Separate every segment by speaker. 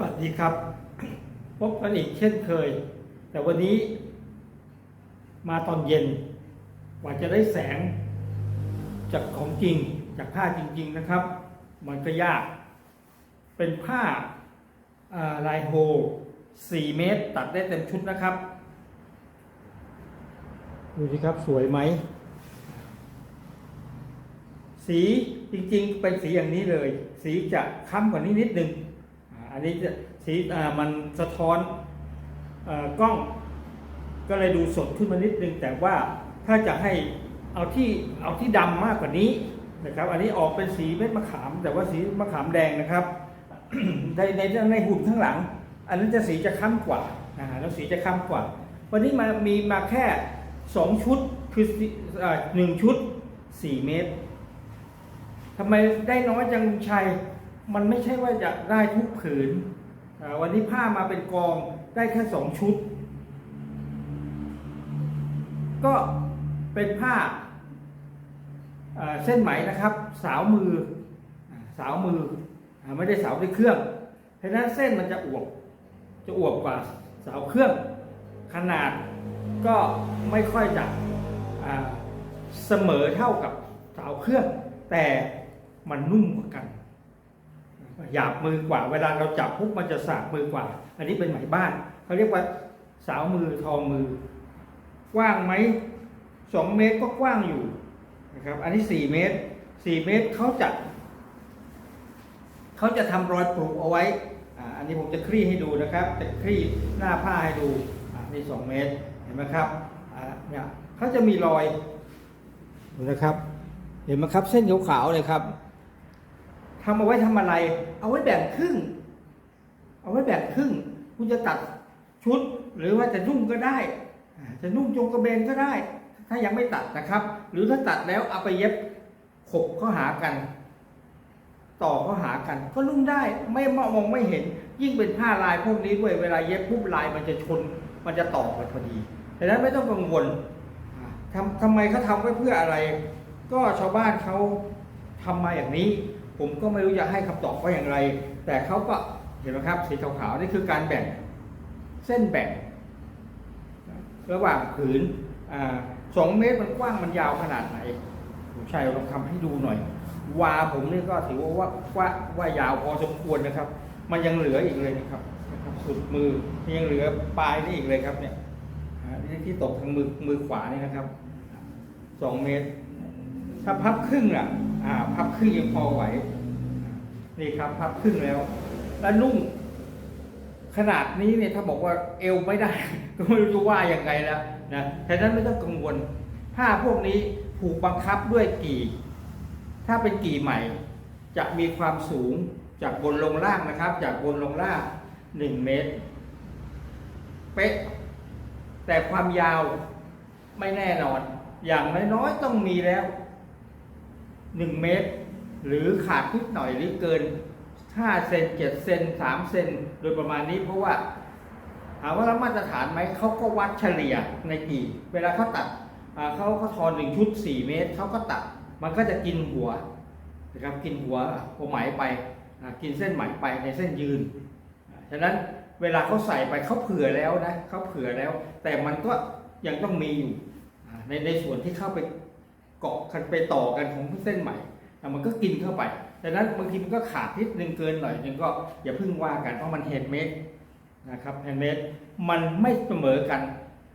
Speaker 1: วัสดีครับ พบกันอีกเช่นเคย แต่วันนี้ มาตอนเย็นกว่าจะได้แสง จากของจริงจากผ้าจริง ๆนะครับ มันก็ยาก เป็นผ้าลายโฮ 4 เมตร ตัดได้เต็มชุดนะครับ ดูสิครับสวยไหม สีจริงๆ เป็นสีอย่างนี้เลย สีจะค้ำกว่านี้นิดนึง อันนี้จะสีอ่ามันสะท้อนอกล้องก็เลยดูสดขึ้นมานิดนึง แต่ว่าถ้าจะให้เอาที่เอาที่ดำมากกว่านี้นะครับ อันนี้ออกเป็นสีเม็ดมะขาม แต่ว่าสีมะขามแดงนะครับในในในหุ่นข้างหลัง อันนั้นจะสีจะค้ำกว่านะฮะแล้วสีจะค้ำกว่า วันนี้มามีมาแค่สองชุดคือหนึ่งชุดสี่เมตรทำไมได้น้อยจังชัย มันไม่ใช่ว่าจะได้ทุกผืน วันนี้ผ้ามาเป็นกองได้แค่สองชุด ก็เป็นผ้าเส้นไหมนะครับ สาวมือสาวมือไม่ได้สาวด้วยเครื่อง เพราะนั้นเส้นมันจะอวบจะอวบกว่าสาวเครื่อง ขนาดก็ไม่ค่อยจะเสมอเท่ากับสาวเครื่อง แต่มันนุ่มกว่ากัน หยาบมือกว่า เวลาเราจับปุ๊บมันจะสากมือกว่า อันนี้เป็นไหมบ้านเขาเรียกว่าสาวมือทอมือ กว้างไหมสองเมตรก็กว้างอยู่นะครับ อันนี้สี่เมตรสี่เมตรเขาจะเขาจะทำรอยปลูกเอาไว้อ,อันนี้ผมจะคลี่ให้ดูนะครับ จะคลี่หน้าผ้าให้ดูอ่านี่สองเมตรเห็นไหมครับเนี่ยเขาจะมีรอยนะครับ เห็นไหมครับ เส้นขาวๆเลยครับ ทำเอาไว้ทำอะไร เอาไว้แบ่งครึ่ง เอาไว้แบ่งครึ่ง คุณจะตัดชุดหรือว่าจะนุ่งก็ได้ จะนุ่งจงกระเบนก็ได้ ถ้ายังไม่ตัดนะครับ หรือถ้าตัดแล้วเอาไปเย็บขบเข้าหากัน ต่อเข้าหากัน ก็นุ่งได้ไม่มองไม่เห็น ยิ่งเป็นผ้าลายพวกนี้ด้วยเวลาเย็บปุ๊บลายมันจะชน มันจะต่อกันพอดีดังนั้นไม่ต้องกังวลทำทำไมเขาทำไว้เพื่ออะไร ก็ชาวบ้านเขาทำมาอย่างนี้ ผมก็ไม่รู้จะให้คำตอบว่าอย่างไร แต่เขาก็เห็นไหมครับสีขาวๆนี่คือการแบ่งเส้นแบ่ง ระหว่างผืนอสองเมตรมันกว้างมันยาวขนาดไหนผมชัยลองทำให้ดูหน่อย วาผมนี่ก็ถือว่าว่าว่าว่ายาวพอสมควรนะครับ มันยังเหลืออีกเลยนะครับนะครับ สุดมือยังเหลือปลายนี่อีกเลยครับเนี่ยที่ที่ตกทางมือมือขวานี่นะครับสองเมตร ถ้าพับครึ่งอะ อ่าพับครึ่งยังพอไหว นี่ครับพับครึ่งแล้ว แล้วนุ่งขนาดนี้เนี่ยถ้าบอกว่าเอวไม่ได้ ก็ไม่รู้จะว่าอย่างไงแล้วนะฉะนั้นไม่ต้องกังวล ผ้าพวกนี้ผูกบังคับด้วยกี่ ถ้าเป็นกี่ใหม่ จะมีความสูงจากบนลงล่างนะครับ จากบนลงล่างหนึ่งเมตร เป๊ะ แต่ความยาวไม่แน่นอน อย่างน้อยๆต้องมีแล้ว หนึ่งเมตร หรือขาดนิดหน่อยหรือเกินห้าเซนเจ็ดเซนสามเซนโดยประมาณนี้เพราะว่าถามว่ารับมาตรฐานไหมเขาก็วัดเฉลี่ยในกี่ เวลาเขาตัดเขาเขาทอนหนึ่งชุดสี่เมตรเขาก็ตัด มันก็จะกินหัวนะครับกินหัวหัวไหมไปกินเส้นไหมไปในเส้นยืนฉะนั้นเวลาเขาใส่ไปเขาเผื่อแล้วนะเขาเผื่อแล้ว แต่มันก็ยังต้องมีอยู่ในในส่วนที่เข้าไป เกาะกันไปต่อกันของเส้นไหมแต่มันก็กินเข้าไปดังนั้นบางทีมันก็ขาดนิดนึงเกินหน่อยนึงก็อย่าพิ่งว่ากันเพราะมันเฮดเมดนะครับเฮดเมดมันไม่เสมอกัน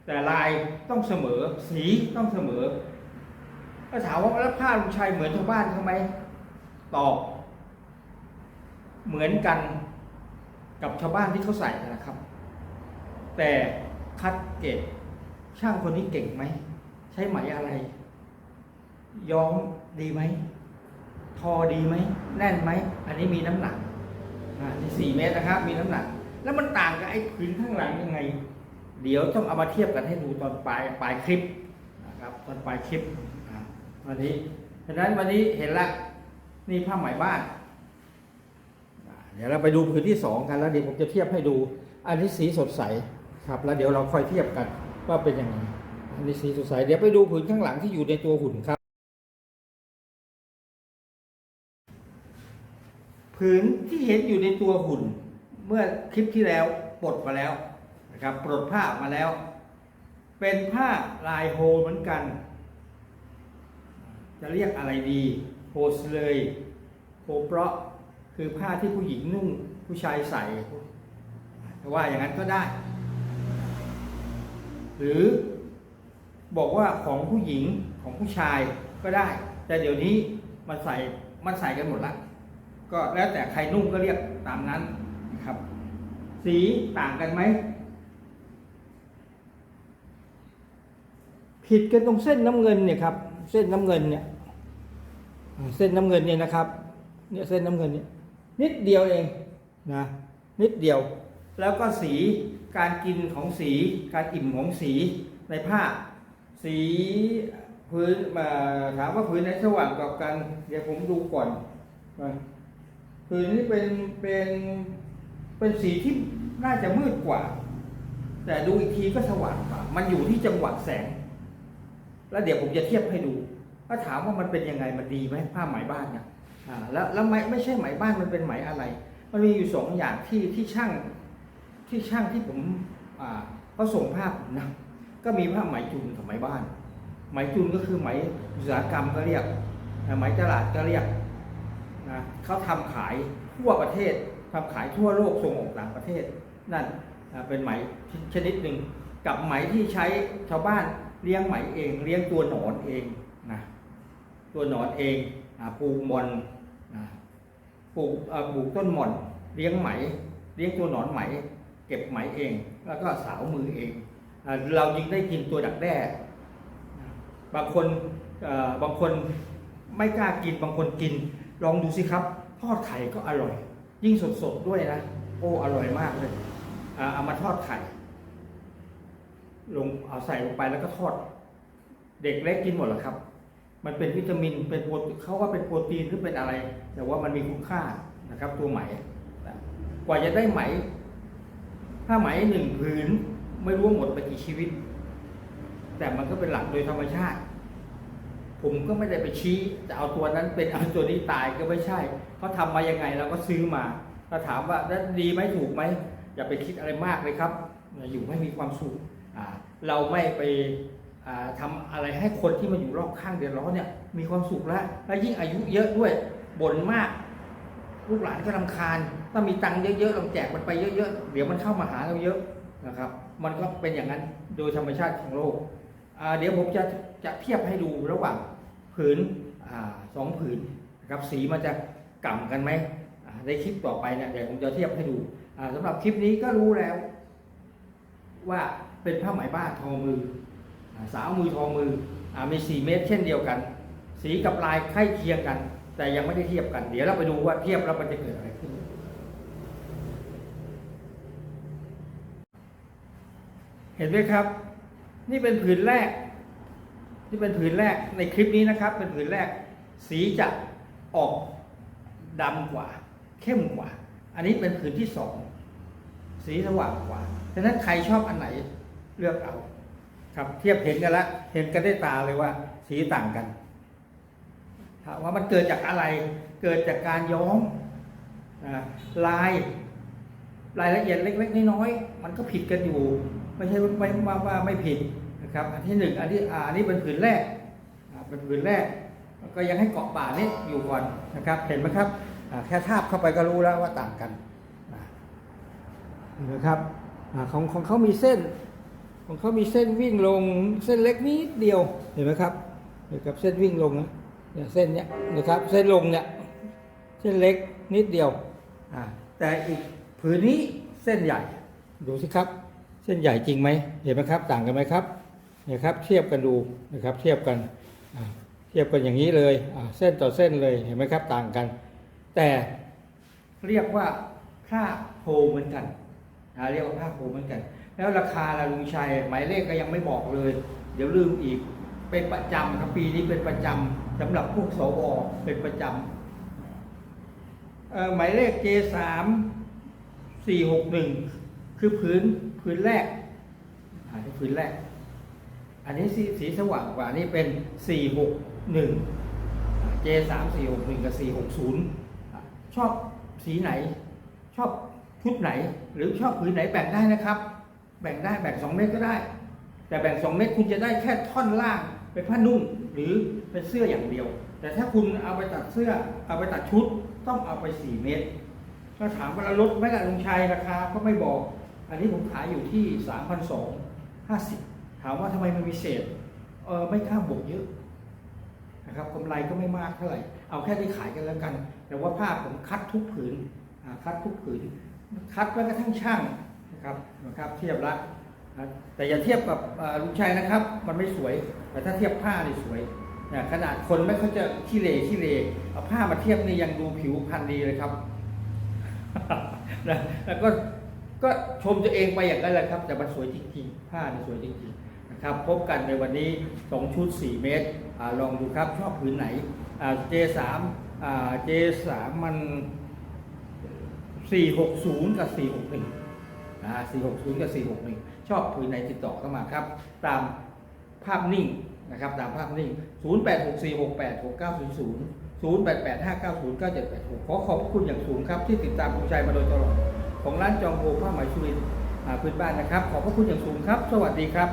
Speaker 1: แต่ลายต้องเสมอสีต้องเสมอถ้าถามว่าแล้วผ้าลุงชัยเหมือนชาวบ้านเขาไหมตอบ เหมือนกันกับชาวบ้านที่เขาใส่นะครับ แต่คัดเกรดช่างคนนี้เก่งไหม ใช้ไหมอะไร ย้อมดีไหม ทอดีไหม แน่นไหม อันนี้มีน้ำหนักอ่าที่สี่เมตรนะครับ มีน้ำหนัก แล้วมันต่างกับไอ้ผืนข้างหลังยังไง เดี๋ยวต้องเอามาเทียบกันให้ดูตอนปลายปลายคลิปนะครับ ตอนปลายคลิปอ่าวันนี้ฉะนั้นวันนี้เห็นละ นี่ผ้าไหมบ้านอ่าเดี๋ยวเราไปดูผืนที่สองกันแล้วเดี๋ยวผมจะเทียบให้ดู อันนี้สีสดใสครับ แล้วเดี๋ยวเราค่อยเทียบกันว่าเป็นยังไงอันนี้สีสดใส เดี๋ยวไปดูผืนข้างหลังที่อยู่ในตัวหุ่นครับ ผืนที่เห็นอยู่ในตัวหุ่น เมื่อคลิปที่แล้วปลดมาแล้วนะครับปลดผ้ามาแล้ว เป็นผ้าลายโฮลเหมือนกัน จะเรียกอะไรดีโฮสเลยโฮเปราะคือผ้าที่ผู้หญิงนุ่งผู้ชายใส่ว่าอย่างนั้นก็ได้ หรือบอกว่าของผู้หญิงของผู้ชายก็ได้ แต่เดี๋ยวนี้มันใส่มันใส่กันหมดละ ก็แล้วแต่ใครนุ่งก็เรียกตามนั้นนะครับ สีต่างกันไหม ผิดกันตรงเส้นน้ำเงินเนี่ยครับ เส้นน้ำเงินเนี่ย เส้นน้ำเงินเนี่ยนะครับ เนี่ยเส้นน้ำเงินเนี่ยนิดเดียวเองนะ นิดเดียว แล้วก็สีการกินของสี การอิ่มของสีในผ้า สีพื้นมาถามว่าพื้นไหนสว่างกว่ากัน เดี๋ยวผมดูก่อน มาพื้นนี้เป็นเป็นเป็นสีที่น่าจะมืดกว่า แต่ดูอีกทีก็สว่างกว่า มันอยู่ที่จังหวะแสง แล้วเดี๋ยวผมจะเทียบให้ดู ถ้าถามว่ามันเป็นยังไงมันดีไหมผ้าไหมบ้านเนี่ยอ่าแล้วแล้วไม่ไม่ใช่ไหมบ้านมันเป็นไหมอะไร มันมีอยู่สองอย่างที่ที่ช่างที่ช่างที่ผมอ่าเขาส่งภาพผมนะก็มีผ้าไหมจุนกับไหมบ้าน ไหมจุนก็คือไหมอุตสาหกรรมก็เรียกไหมตลาดก็เรียก นะเขาทำขายทั่วประเทศทำขายทั่วโลกส่งออกต่างประเทศ นั่นเป็นไหมชนิดหนึ่งกับไหมที่ใช้ชาวบ้านเลี้ยงไหมเอง เลี้ยงตัวหนอนเองนะตัวหนอนเองปลูกมอนนะปลูกปลูกต้นหม่อน เลี้ยงไหม เลี้ยงตัวหนอนไหม เก็บไหมเอง แล้วก็สาวมือเองเรายิงได้กินตัวดักแด้บางคนบางคนไม่กล้ากินบางคนกิน ลองดูสิครับ ทอดไข่ก็อร่อย ยิ่งสดๆด้วยนะ โอ้อร่อยมากเลยเอามาทอดไข่ ลงเอาใส่ลงไปแล้วก็ทอด เด็กเล็กกินหมดหรอครับ มันเป็นวิตามินเป็นโปรตีนเขาว่าเป็นโปรตีนหรือเป็นอะไร แต่ว่ามันมีคุณค่านะครับ ตัวไหมกว่าจะได้ไหม ถ้าไหมหนึ่งผืนไม่รู้หมดไปกี่ชีวิต แต่มันก็เป็นหลักโดยธรรมชาติ ผมก็ไม่ได้ไปชี้จะเอาตัวนั้นเป็นเอาตัวนี้ตายก็ไม่ใช่เขาทำมายังไงเราก็ซื้อมาถ้าถามว่าแล้วดีไหมถูกไหมอย่าไปคิดอะไรมากเลยครับ อยู่ให้มีความสุขเราไม่ไปอ่าทำอะไรให้คนที่มาอยู่รอบข้างเดือดร้อนเนี่ยมีความสุขแล้วและยิ่งอายุเยอะด้วยบ่นมาก ลูกหลานก็รำคาญถ้ามีตังค์เยอะๆลองแจกมันไปเยอะๆเดี๋ยวมันเข้ามาหาเราเยอะนะครับ มันก็เป็นอย่างนั้นโดยธรรมชาติของโลกเดี๋ยวผมจะจะเทียบให้ดูระหว่าง ผืนอสองผืนนะครับสีมันจะกล่ำกันไหมในคลิปต่อไปเนี่ยเดี๋ยวผมจะเทียบให้ดูอ่าสำหรับคลิปนี้ก็รู้แล้ว ว่าเป็นผ้าไหมบ้าทอมืออสาวมือทอมืออมี 4 เมตรเช่นเดียวกัน สีกับลายใกล้เคียงกัน แต่ยังไม่ได้เทียบกัน เดี๋ยวเราไปดูว่าเทียบแล้วมันจะเกิดอะไรขึ้นเห็นไหมครับ นี่เป็นผืนแรก นี่เป็นผืนแรกในคลิปนี้นะครับ เป็นผืนแรก สีจะออกดำกว่า เข้มกว่า อันนี้เป็นผืนที่สองสีสว่างกว่าฉะนั้นใครชอบอันไหนเลือกเอา ครับเทียบเห็นกันละเห็นกันได้ตาเลยว่า สีต่างกันถามว่ามันเกิดจากอะไร เกิดจากการย้อมลายรายละเอียดเล็ก ๆ น้อยๆมันก็ผิดกันอยู่ ไม่ใช่ไม่ว่าไม่ผิด นะครับอันที่หนึ่งอันที่อันนี้เป็นผืนแรกเป็นผืนแรก ก็ยังให้เกาะป่านี้อยู่ก่อนนะครับ เห็นไหมครับแค่ทาบเข้าไปก็รู้แล้วว่าต่างกันเห็นไหมครับอของของเขามีเส้น ของเขามีเส้นวิ่งลงเส้นเล็กนิดเดียวเห็นไหมครับเห็นกับเส้นวิ่งลงนะเนี่ยเส้นเนี้ยนะครับเส้นลงเนี่ยเส้นเล็กนิดเดียวอ่าแต่อีกผืนนี้เส้นใหญ่ดูสิครับ เส้นใหญ่จริงไหมเห็นไหมครับ ต่างกันไหมครับ นี่ยครับเทียบกันดูนะครับเทียบกันเทียบกันอย่างนี้เลยเส้นต่อเส้นเลยเห็นไหมครับต่างกัน แต่เรียกว่าค่าโพเหมือนกันเรียกว่าค่าโพเหมือนกัน แล้วราคาละลุงชัยหมายเลขก็ยังไม่บอกเลย เดี๋ยวลืมอีกเป็นประจำครับปีนี้เป็นประจำสำหรับพวกสวเป็นประจำหมายเลข J3 461 คือพื้นพื้นแรกพื้นแรก อันนี้สีสีสว่างกว่านี่เป็น 461 J3 461 กับ 460 ชอบสีไหน ชอบชุดไหน หรือชอบผืนไหนแบ่งได้นะครับ แบ่งได้แบ่ง 2 เม็ดก็ได้ แต่แบ่ง 2 เม็ดคุณจะได้แค่ท่อนล่างเป็นผ้านุ่งหรือเป็นเสื้ออย่างเดียว แต่ถ้าคุณเอาไปตัดเสื้อเอาไปตัดชุดต้องเอาไป 4 เม็ดก็ถามว่าลดไหม่ละลุงชัยราคาก็ไม่บอก อันนี้ผมขายอยู่ที่ 3,250 ถามว่าทำไมมันมีเศษเออไม่ข้าบวกเยอะนะครับกำไรก็ไม่มากเท่าไหร่ เอาแค่ที่ขายกันแล้วกัน แต่ว่าผ้าผมคัดทุกผืนคัดทุกผืน คัดแม้กระทั่งช่างนะครับนะครับ เทียบละแต่อย่าเทียบกับลุงชัยนะครับ มันไม่สวย แต่ถ้าเทียบผ้านี่สวยนะขนาดคนไม่เขาจะขี้เละขี้เละเอาผ้ามาเทียบนี่ยังดูผิวพรรณดีเลยครับนะแล้วก็ก็ชมตัวเองไปอย่างนั้นแหละครับ แต่มันสวยจริงๆผ้านี่สวยจริงๆ นะครับพบกันในวันนี้ 2 ชุด 4 เมตรอลองดูครับชอบผืนไหนอ่า J3 อ่า J3 มัน 460 กับ 461อ่า460 กับ 461 ชอบผืนไหนติดต่อเข้ามาครับ ตามภาพนิ่งนะครับตามภาพนิ่ง 0864686900 0885909786 ขอขอบคุณอย่างสูงครับ ที่ติดตามคุณชัยมาโดยตลอด ของร้านจองโฮผ้าไหมสุรินพื้นบ้านนะครับ ขอบพระคุณอย่างสูงครับ สวัสดีครับ